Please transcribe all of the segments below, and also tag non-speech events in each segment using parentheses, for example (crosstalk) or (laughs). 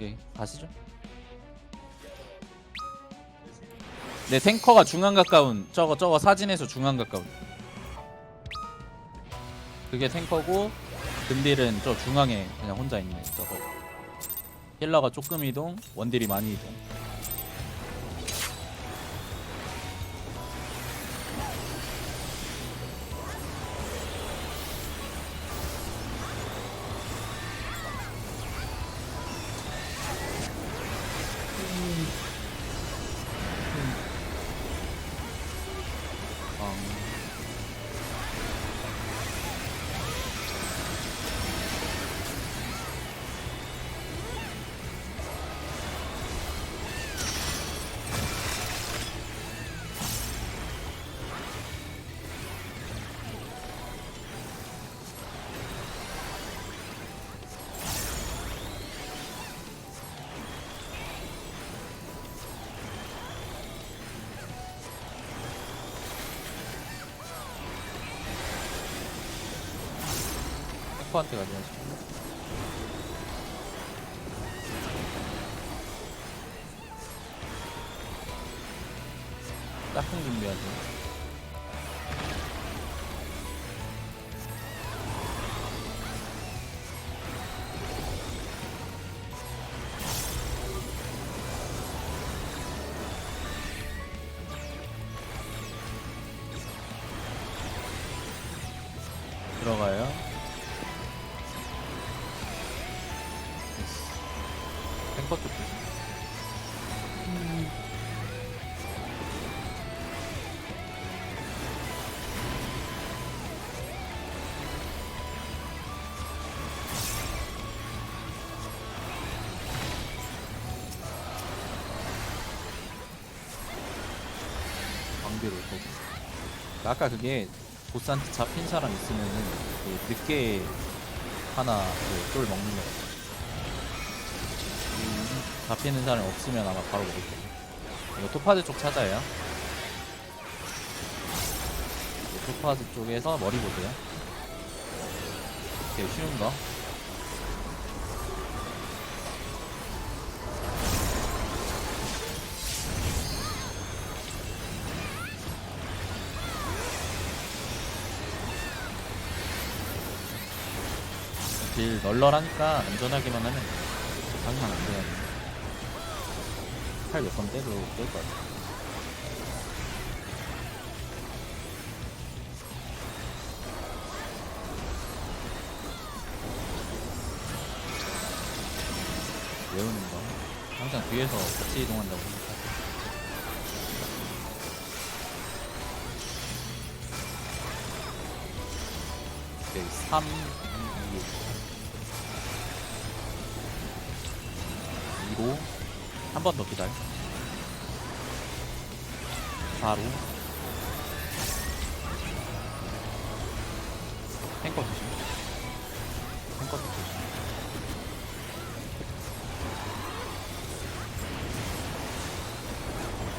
예, 가시죠. 네, 탱커가 중앙 가까운 저거 저거 사진에서 중앙 가까운. 그게 탱커고 근딜은 저 중앙에 그냥 혼자 있는 저거. 힐러가 조금 이동, 원딜이 많이 이동. 음. 탱커한테 가져야지. 짝꿍 준비하지. 광대로 올 거고. 아까 그게 보스한테 잡힌 사람 있으면은 그 늦게 하나 그쫄 먹는 거. 음, 잡히는 사람이 없으면 아마 바로 먹을 거예요. 이거 토파즈 쪽 찾아요. 이 토파즈 쪽에서 머리 보세요. 되게 쉬운 거. 딜 널널하니까 안전하게만 하면 당장 안 돼요. 팔 몇번 떼도 뗄것 같아. 외우는 거. 항상 뒤에서 같이 이동한다고 생각하세요. 네, 3, 2, 2로 한 번 더 기다려. 4로 탱커 조심. 탱커 조심.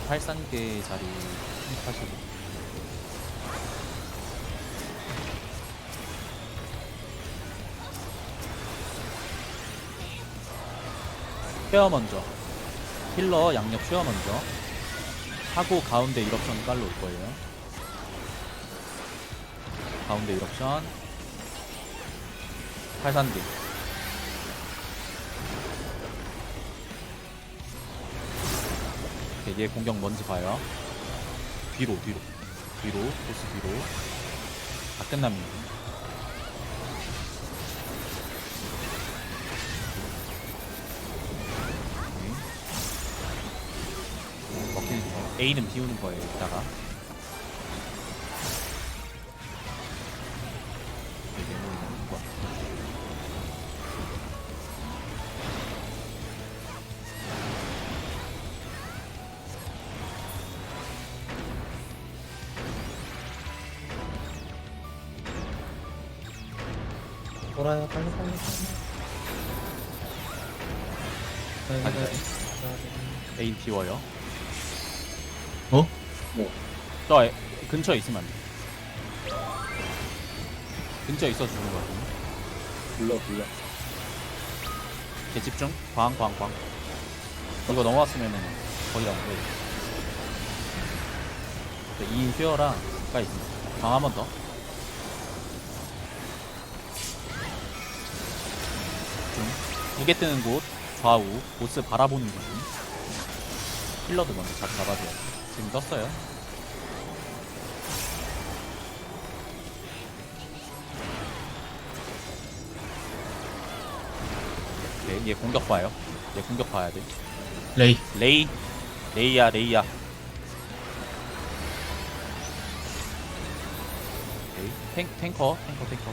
팔산계 자리 하시고 쉐어 먼저 힐러 양옆 쉐어 먼저. 하고 가운데 1옵션 깔로 올 거예요. 가운데 1옵션. 팔산기. 오케이, 얘 공격 뭔지 봐요. 뒤로 뒤로. 뒤로 보스 뒤로. 다 끝납니다 A는 비우는 거예요 이따가. 돌아요 빨리 빨리 빨리 안 빨리 돼. A 비워요 어? 저 애- 근처에 있으면 안 돼. 근처에 있어 주는 거 같은데. 불러 불러 개 집중. 광, 광, 광. 이거 넘어갔으면은 거의 다 보여. 네, 2인 퓨어랑 가까이 있습니다. 광한 번 더. 두개 뜨는 곳, 좌우, 보스 바라보는 기준. 힐러도 먼저 잘 잡아줘야 돼. 지금 떴어요. 네, 얘 공격 봐요. 얘 공격 봐야 돼. 레이. 레이, 레이야, 레이야. 오케이. 탱, 탱커, 탱커, 탱커.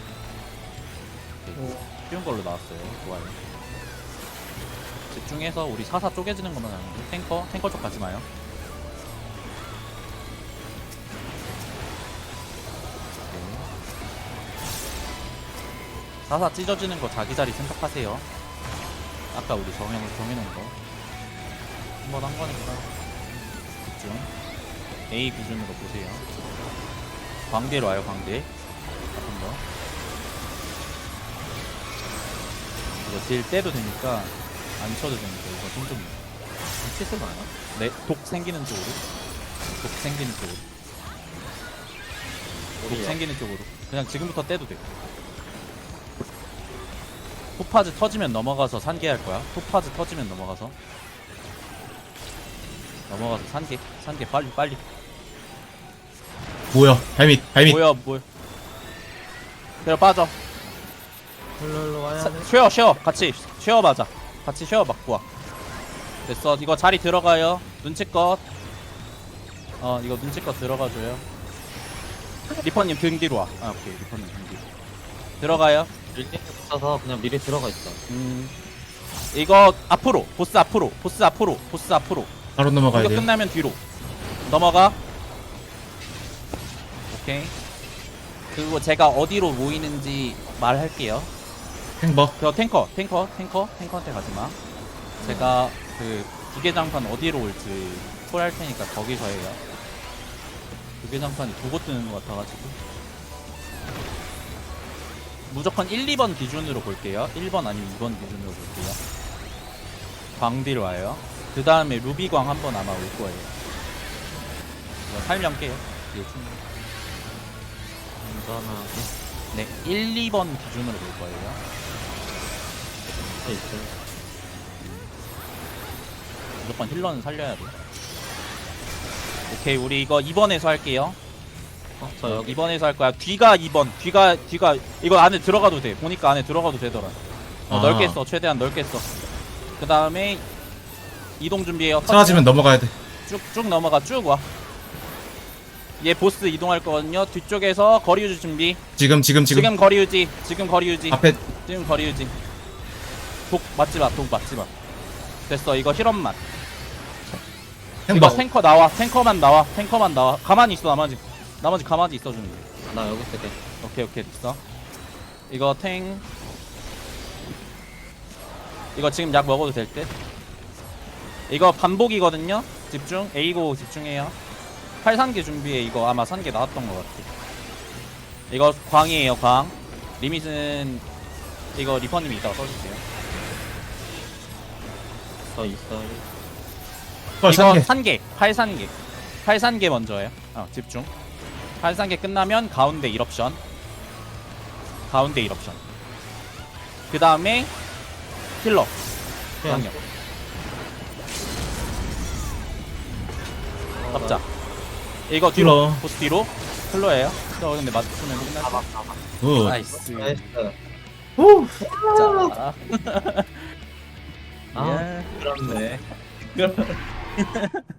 오케이. 쉬운 걸로 나왔어요. 좋아요. 집중해서 우리 사사 쪼개지는 것만 하는데 탱커, 탱커 쪽 가지 마요. 사사 찢어지는 거 자기 자리 생각하세요. 아까 우리 정해 정해놓은 거. 한 번 한 거니까 집중. A 기준으로 보세요. 광대로 와요, 광대. 같은 거. 이거 딜 때도 되니까 안 쳐도 되니까 이거 좀좀 치스가 아나? 네, 독 생기는 쪽으로. 독 생기는 쪽으로. 독 생기는 쪽으로. 그냥 지금부터 떼도 돼. 토파즈 터지면 넘어가서 산개 할 거야. 토파즈 터지면 넘어가서. 넘어가서 산개, 산개 빨리 빨리. 뭐야? 발밑, 발밑. 뭐야 뭐야. 그래 빠져. 홀로 와야 사, 쉬어 쉬어 같이 쉬어 맞아. 같이 쉬어 맞고 와. 됐어. 이거 자리 들어가요. 눈치껏. 어 이거 눈치껏 들어가줘요. 리퍼님 등 뒤로 와. 아 오케이 리퍼님 등 뒤로. 들어가요. 빌딩에 붙어서 그냥 미리 들어가 있어. 음. 이거 앞으로 보스 앞으로 보스 앞으로 보스 앞으로 바로 넘어가야 이거 돼요. 끝나면 뒤로 넘어가 오케이 그리고 제가 어디로 모이는지 말할게요 탱버. 그 탱커 탱커 탱커 탱커한테 가지마 제가 그 기계장판 어디로 올지 콜할 테니까 거기서 해요 기계장판이 두곳 뜨는 것 같아가지고 무조건 1, 2번 기준으로 볼게요 1번 아니면 2번 기준으로 볼게요 광딜 와요 그 다음에 루비광 한 번 아마 올 거예요 이거 설명 깨요 뒤에 충분히. 안전하게 네 1, 2번 기준으로 볼 거예요 돼 있어요. 무조건 힐러는 살려야 돼. 오케이, 우리 이거 2번에서 할게요. 어, 저 여기 2번에서 할 거야. 뒤가 2번. 뒤가 뒤가 이거 안에 들어가도 돼. 보니까 안에 들어가도 되더라. 어, 아. 넓게 써. 최대한 넓게 써. 그 다음에 이동 준비해요. 사라지면 넘어가야 돼. 쭉쭉 넘어가. 쭉 와. 얘 보스 이동할 거거든요. 뒤쪽에서 거리 유지 준비. 지금, 지금, 지금, 지금. 거리 유지. 지금 거리 유지. 앞에 지금 거리 유지. 독 맞지 마. 독 맞지 마. 됐어. 이거 힐업만. 이거. 탱커 나와 탱커만 나와 탱커만 나와 가만히 있어 나머지 나머지 가만히 있어주는 거 나 여기 있을게. 오케이 오케이 됐어. 이거 탱. 이거 지금 약 먹어도 될 듯? 이거 반복이거든요? 집중? A고 집중해요. 8산개 준비해. 이거 아마 산개 나왔던 것 같아. 이거 광이에요 광. 리밋은 이거 리퍼님이 이따가 써주세요. 저 있어요. 헐, 이거 산개. 산개, 팔산개, 팔산개 먼저예요. 어, 집중. 팔산개 끝나면 가운데 1옵션. 가운데 1옵션. 그 다음에 힐러. 양력. 잡자. 이거 뒤로. 힐러. 보스 뒤로. 힐러예요. 힐러 근데 맞추면 끝날 거. 굿. 나이스. 나이스. 후. 자. 아, (laughs) 예. 그렇네. (laughs) (laughs)